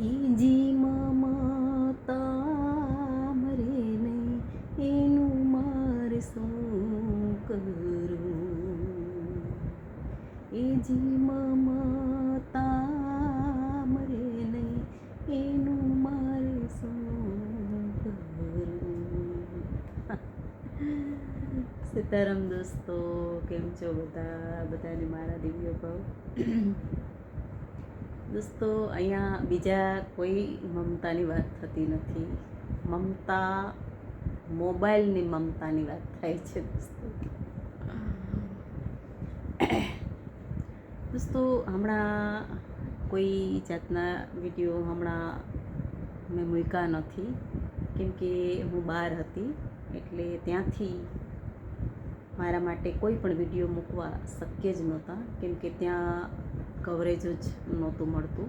Easy મમતા મરે નહીં એનું મારે શું કરું? ઈજી મમતા સીતારામ દોસ્તો, કેમ છો બધા? બધાને મારા દિવ્ય ભાવ. દોસ્તો, અહીંયા બીજા કોઈ મમતાની વાત થતી નથી. મમતા, મોબાઈલની મમતાની વાત થાય છે, દોસ્તો. દોસ્તો, હમણાં કોઈ જાતના વીડિયો હમણાં મેં મૂક્યા નથી. કેમ કે હું બહાર હતી, એટલે ત્યાંથી મારા માટે કોઈ પણ વીડિયો મૂકવા શક્ય જ નહોતા, કેમ કે ત્યાં કવરેજ જ નહોતું મળતું.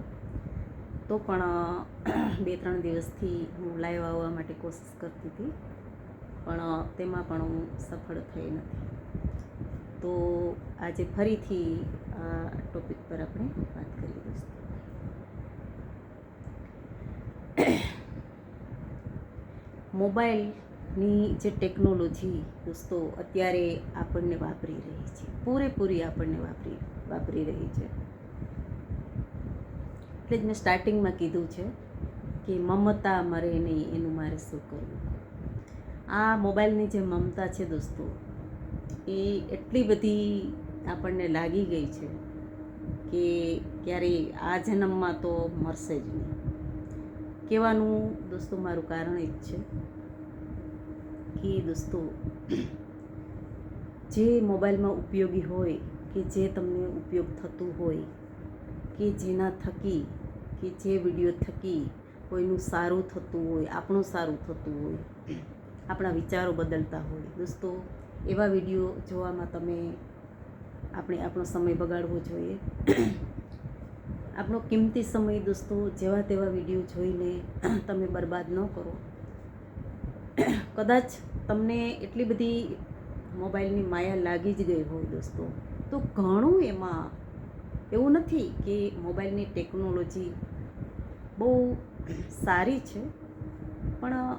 તો પણ બે ત્રણ દિવસથી હું લાઈવ આવવા માટે કોશિશ કરતી હતી, પણ તેમાં પણ હું સફળ થઈ નથી. તો આજે ફરીથી આ ટોપિક પર આપણે વાત કરીએ દોસ્તો મોબાઈલની જે ટેકનોલોજી દોસ્તો અત્યારે આપણને વાપરી રહી છે, પૂરેપૂરી આપણને વાપરી વાપરી રહી છે. એટલે જ મેં સ્ટાર્ટિંગમાં કીધું છે કે મમતા મરે નહીં એનું મારે શું કરવું? આ મોબાઈલની જે મમતા છે દોસ્તો, એ એટલી બધી આપણને લાગી ગઈ છે કે ક્યારેય આ જન્મમાં તો મરશે જ નહીં. કહેવાનું દોસ્તો મારું કારણ એ જ છે કે દોસ્તો, જે મોબાઈલમાં ઉપયોગી હોય, કે જે તમને ઉપયોગ થતું હોય, કે જેના થકી, કે જે વીડિયો થકી કોઈનું સારું થતું હોય, આપણું સારું થતું હોય, આપણા વિચારો બદલતા હોય. દોસ્તો, એવા વીડિયો જોવામાં તમે, આપણે આપણો સમય બગાડવો જોઈએ. આપણો કિંમતી સમય દોસ્તો, જેવા તેવા વીડિયો જોઈને તમે બરબાદ ન કરો. કદાચ તમને એટલી બધી મોબાઈલની માયા લાગી જ ગઈ હોય દોસ્તો. તો ઘણું એમાં એવું નથી કે મોબાઈલની ટેકનોલોજી બહુ સારી છે, પણ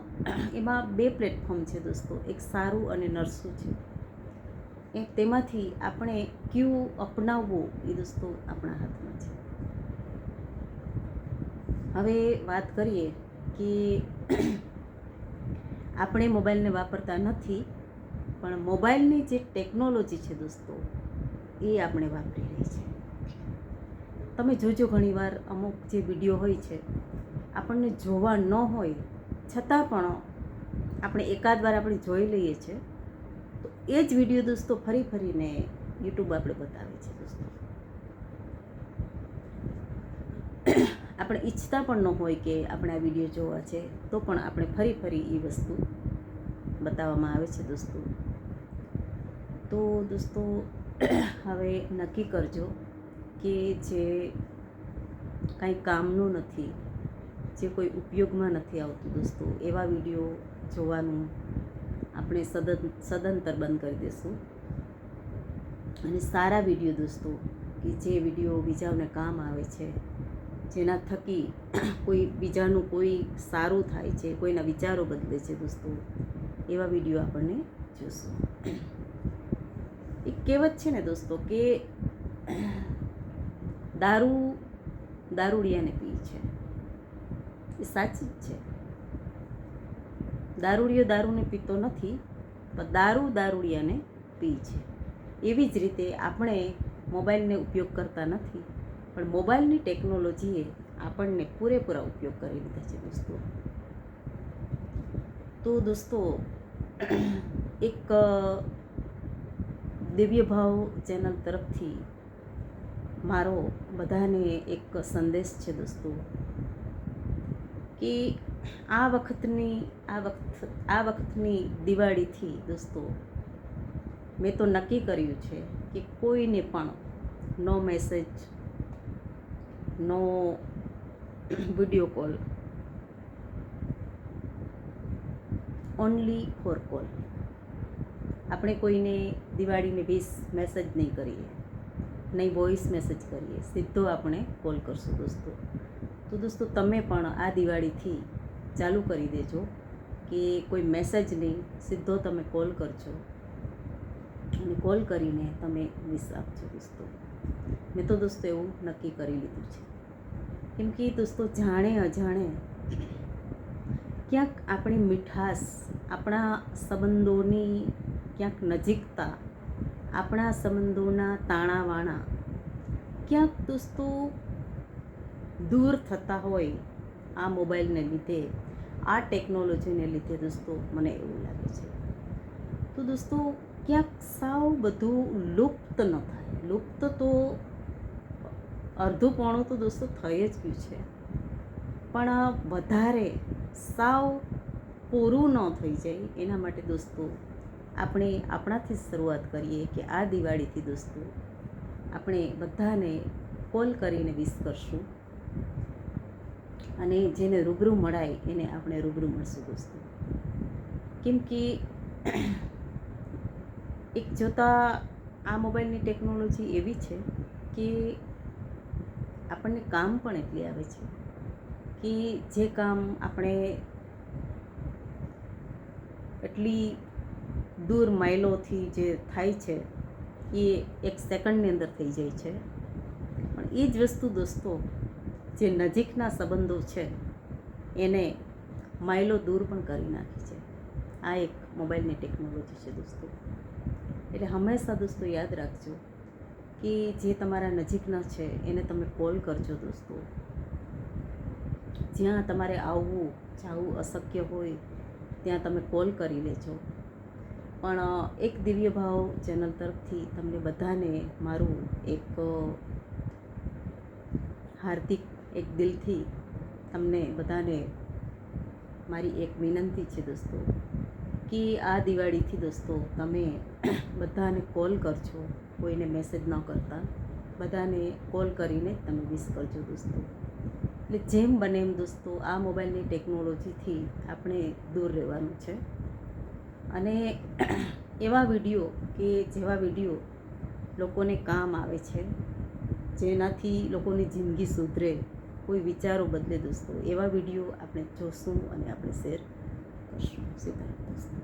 એમાં બે પ્લેટફોર્મ છે દોસ્તો. એક સારું અને નરસું છે. એ તેમાંથી આપણે ક્યુ અપનાવવું એ દોસ્તો આપણા હાથમાં છે. હવે વાત કરીએ કે આપણે મોબાઈલને વાપરતા નથી, પણ મોબાઈલની જે ટેકનોલોજી છે દોસ્તો, એ આપણે વાપરી રહી છે. તમે જોજો ઘણીવાર અમુક જે વીડિયો હોય છે, આપણને જોવા ન હોય, છતાં પણ આપણે એકાદ વાર આપણે જોઈ લઈએ છીએ તો એ જ વીડિયો દોસ્તો ફરી ફરીને યુટ્યુબ આપણે બતાવે છે દોસ્તો. આપણે ઈચ્છતા પણ ન હોય કે આપણે આ વીડિયો જોવા છે, તો પણ આપણે ફરી ફરી એ વસ્તુ બતાવવામાં આવે છે દોસ્તો. તો દોસ્તો, હવે નક્કી કરજો કે જે કાંઈ કામનું નથી, જે કોઈ ઉપયોગમાં નથી આવતું દોસ્તો, એવા વીડિયો જોવાનું આપણે સદન, સદંતર બંધ કરી દઈશું અને સારા વીડિયો દોસ્તો, કે જે વીડિયો બીજાઓને કામ આવે છે જેના થકી કોઈ બીજાનું કોઈ સારું થાય છે, કોઈના વિચારો બદલે છે દોસ્તો. એવા વીડિયો આપણને જોશું. એક કહેવત છે ને દોસ્તો કે દારૂ, દારૂડિયાને પી છે. એ સાચી જ છે. દારૂડિયો દારૂને પીતો નથી, પણ દારૂ દારૂડિયાને પી છે. એવી જ રીતે આપણે મોબાઈલને ઉપયોગ કરતા નથી. પણ મોબાઈલની ટેકનોલોજીએ આપણને પૂરેપૂરા ઉપયોગ કરી લીધા છે દોસ્તો. તો દોસ્તો, એક દિવ્ય ભાવ ચેનલ તરફથી મારો બધાને એક સંદેશ છે દોસ્તો કે આ વખતની, આ વખત, આ વખતની દિવાળીથી દોસ્તો મેં તો નક્કી કર્યું છે કે કોઈને પણ no message no video call. Only for call આપણે કોઈને દિવાળીને વીસ મેસેજ નહીં કરીએ. નહીં વોઇસ મેસેજ કરીએ. સીધો આપણે કોલ કરશું દોસ્તો. તો દોસ્તો, તમે પણ આ દિવાળીથી ચાલુ કરી દેજો કે કોઈ મેસેજ નહીં, સીધો તમે કોલ કરજો. અને કોલ કરીને તમે વિશ આપજો દોસ્તો. મેં તો દોસ્તો એવું નક્કી કરી લીધું છે. કેમ કે દોસ્તો જાણે અજાણે. ક્યાંક આપણી મીઠાશ આપણા સંબંધોની ક્યાંક નજીકતા, આપણા સંબંધોના તાણાવાણા, ક્યાંક દોસ્તો દૂર થતા હોય આ મોબાઈલને લીધે, આ ટેકનોલોજીને લીધે દોસ્તો મને એવું લાગે છે. તો દોસ્તો, ક્યાંક સાવ બધું લુપ્ત ન થાય. લુપ્ત તો અડધું પોણું તો દોસ્તો થઈ જ ગયું છે. પણ વધારે સાવ પૂરું ન થઈ જાય એના માટે દોસ્તો આપણે આપણાથી શરૂઆત કરીએ કે આ દિવાળીથી દોસ્તો આપણે બધાને કોલ કરીને વિશ કરશું. અને જેને રૂબરૂ મળાય એને આપણે રૂબરૂ મળશું દોસ્તો. કેમ કે એક જોતાં આ મોબાઈલની ટેકનોલોજી એવી છે કે આપણને કામ પણ એટલી આવે છે કે જે કામ આપણે એટલી દૂર માઇલોથી જે થાય છે, એ એક સેકન્ડની અંદર થઈ જાય છે. પણ એ જ વસ્તુ દોસ્તો, જે નજીકના સંબંધો છે, એને માઇલો દૂર પણ કરી નાખે છે. આ એક મોબાઈલની ટેકનોલોજી છે દોસ્તો. એટલે હંમેશા દોસ્તો યાદ રાખજો. કે જે તમારા નજીકના છે, એને તમે કોલ કરજો દોસ્તો. જ્યાં તમારે આવવું, જવું અશક્ય હોય, ત્યાં તમે કોલ કરી લેજો. પણ, એક દિવ્ય ભાવ ચેનલ તરફથી તમને બધાને મારું એક હાર્દિક એક દિલથી તમને બધાને મારી એક વિનંતી છે દોસ્તો. કે આ દિવાળીથી દોસ્તો, તમે બધાને કોલ કરજો, કોઈને મેસેજ ન કરતા. બધાને કોલ કરીને તમે વિશ કરજો દોસ્તો. એટલે જેમ બને એમ દોસ્તો, આ મોબાઈલની ટેકનોલોજીથી આપણે દૂર રહેવાનું છે. અને એવા વીડિયો કે જેવા વીડિયો લોકોને કામ આવે છે, જેનાથી લોકોની જિંદગી સુધરે, કોઈ વિચારો બદલે દોસ્તો. એવા વીડિયો આપણે જોશું અને આપણે શેર કરશું. સીધા દોસ્તો.